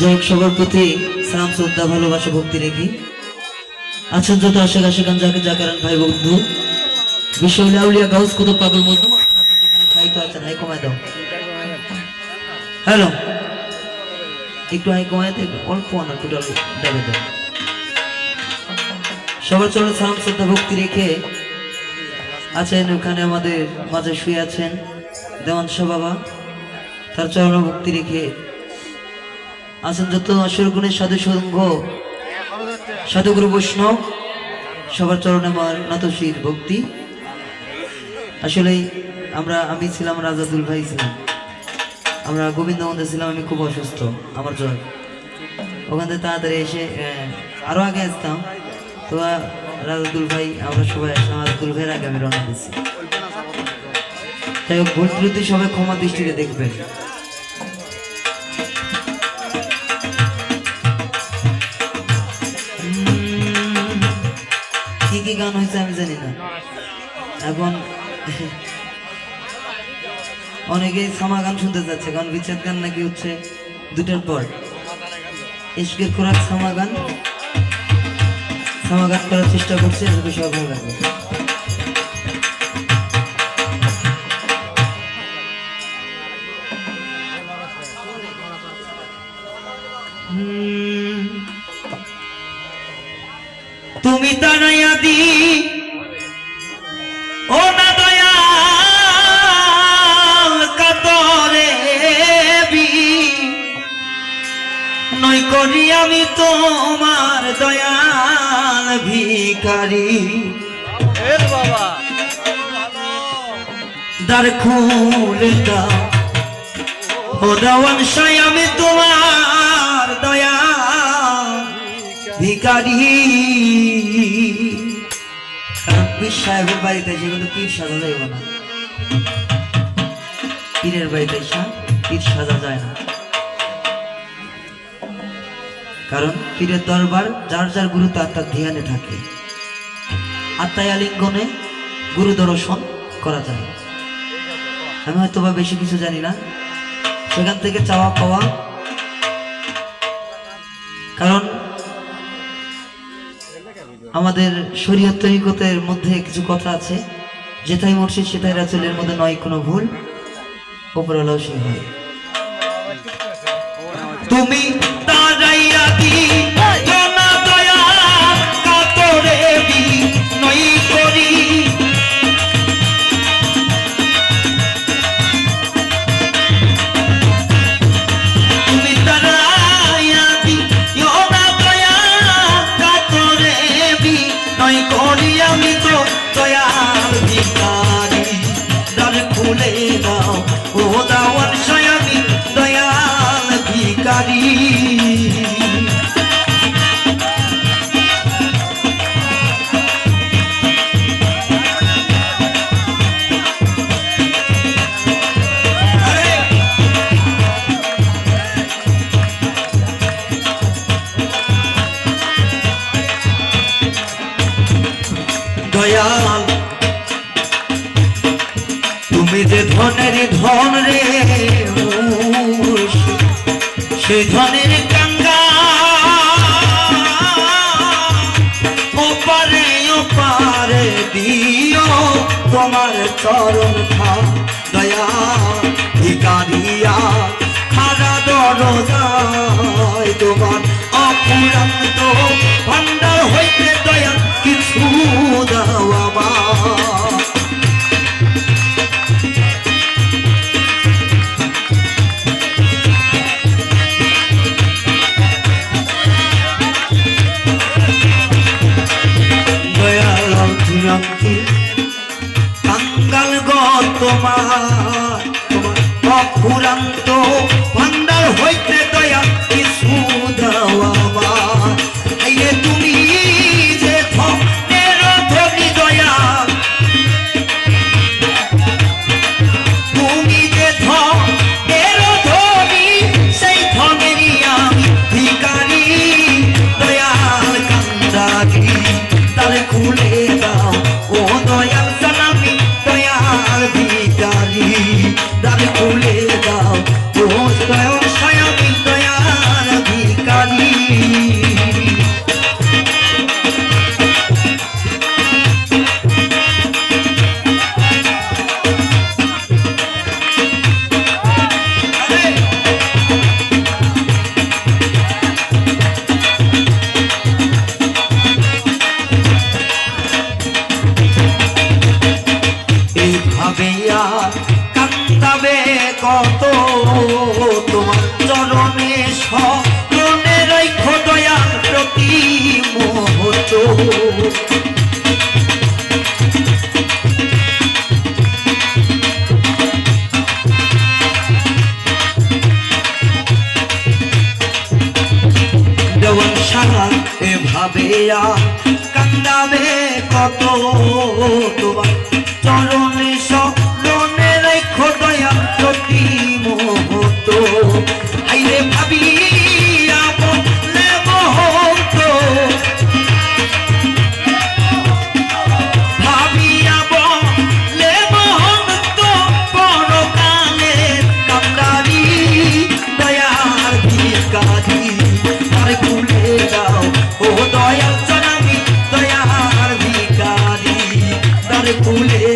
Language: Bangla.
যাই হোক সবার প্রতি সালাম, শ্রদ্ধা, ভালোবাসা, ভক্তি রেখে আছেন যত আশেক আশেকান যাকে জাকারান ভাই বন্ধু। বিশ্ব আউলিয়া গাউস, কত পাগল মতো খাইতো আছেন হাই কমায় দাও। হ্যালো। একটু হাই কমায় দেবে অল্প না টোটাল দেবে দেবে সবার চরণে সালাম, শ্রদ্ধা, ভক্তি রেখে আছেন ওখানে আমাদের মাঝে শুয়ে আছেন দেওয়ান বাবা। তার চরণ ভক্তি রেখে আছেন যত অসুরগুণের সাধু সঙ্গ। সাধুগুরু বৈষ্ণব সবার চরণে আমার নাতশির ভক্তি। আসলে আমরা আমি ছিলাম রাজাদুল ভাই ছিলাম। আমরা গোবিন্দ মন্দির ছিলাম আমি খুব অসুস্থ আমার জ্বর। ওখান থেকে তাড়াতাড়ি এসে আহ, আরও আগে আসতাম। তো রাজাদুল ভাই আমরা সবাই আসলাম। রাজাদুল ভাইয়ের আগে আমি রওনা দিচ্ছি যাই হোক ভুল ত্রুটি সবাই ক্ষমা দৃষ্টিতে দেখবেন। গান হয়েছে, আমি জানি না। এখন অনেকেই সামা গান শুনতে চাচ্ছে, কারণ বিচ্ছেদ গান নাকি হচ্ছে দুটার পর। ইস্কের খোরাক সামা গান। সামা গান করার চেষ্টা করছে বিষয়ে ভালো তারাই আদি ও না দয়াল কাতরে নই করি আমি তোমার দয়াল ভিকারি বাবা। দ্বার খুলে দাও ও দেওয়ান আমি তোমার দয়া কারণ পীর সাহেবের বাড়িতে যেগুলো পীর সাজা যাইব না। পীরের বাড়িতে পীর সাজা যায় না। কারণ পীরের দরবার যার যার গুরু তার তার ধ্যানে থাকে। আত্মায় আলিঙ্গনে গুরু দর্শন করা যায়। আমি হয়তো বা বেশি কিছু জানি না। সেখান থেকে চাওয়া পাওয়া। কারণ আমাদের শরীয়ত তরিকতের মধ্যে কিছু কথা আছে। যেথাই মর্শিদ সেথাই রাচলের মধ্যে নয়, কোনো ভুল। ওপরওয়ালাও সে হয়। তুমি তারাই আদি দয়াল তুমি যে ধনের ধন রে সে ধনের গঙ্গা ওপারে তোমার চরণ খা দয়া, ভিকারিয়া, খারা দরজায় তোমার অফুরান্ত ভিকারি তালে কান্দাবে কত দয়াল জনামি দয়ার ভিকারি তার খুলে